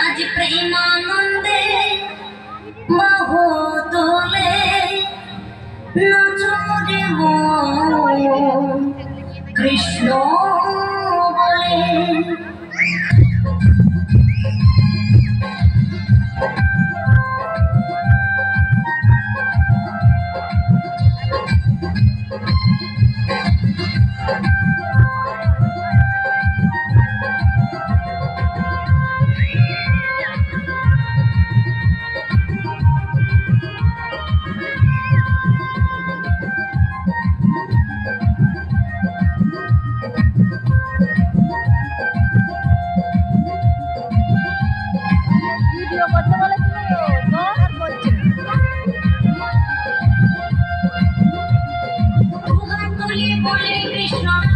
আজ প্রেমানন্দে মহ তোলে নচরে কৃষ্ণ বলে Hare Krishna.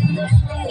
in the sun.